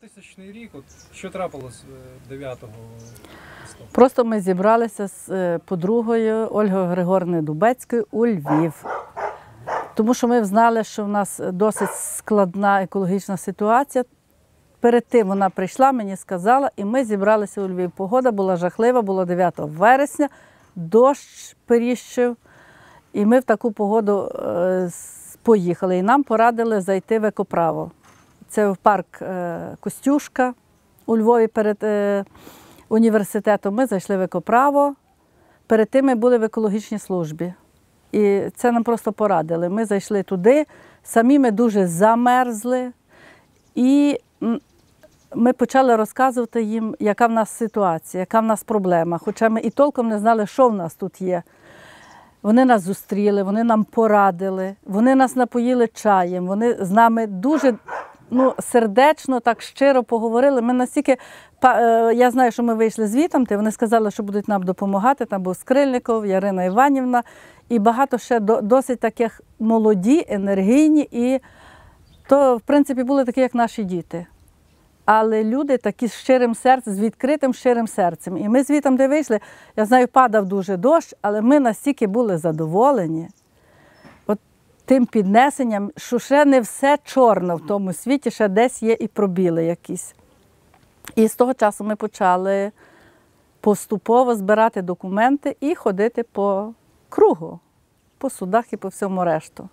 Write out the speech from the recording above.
2000 рік, от що трапилось е, 9 листопада? Просто ми зібралися з е, подругою Ольгою Григорівною Дубецькою у Львів. Тому що ми знали, що в нас досить складна екологічна ситуація. Перед тим вона прийшла, мені сказала, і ми зібралися у Львів. Погода була жахлива, було 9 вересня, дощ періщив. І ми в таку погоду е, поїхали. І нам порадили зайти в екоправо. Це в парк е, Костюшка у Львові перед е, університетом. Ми зайшли в екоправо. Перед тим ми були в екологічній службі. І це нам просто порадили. Ми зайшли туди, самі ми дуже замерзли. І ми почали розказувати їм, яка в нас ситуація, яка в нас проблема. Хоча ми і толком не знали, що в нас тут є. Вони нас зустріли, вони нам порадили, вони нас напоїли чаєм, вони з нами дуже ну, сердечно, так щиро поговорили. Ми настільки, е, я знаю, що ми вийшли звітом, вони сказали, що будуть нам допомагати. Там був Скрильников, Ярина Іванівна і багато ще досить таких молоді, енергійні. І то, в принципі, були такі, як наші діти. Але люди такі з щирим серцем, з відкритим щирим серцем. І ми звітом, де вийшли, я знаю, падав дуже дощ, але ми настільки були задоволені тим піднесенням, що ще не все чорно в тому світі, ще десь є і пробіли якісь. І з того часу ми почали поступово збирати документи і ходити по кругу, по судах і по всьому решту.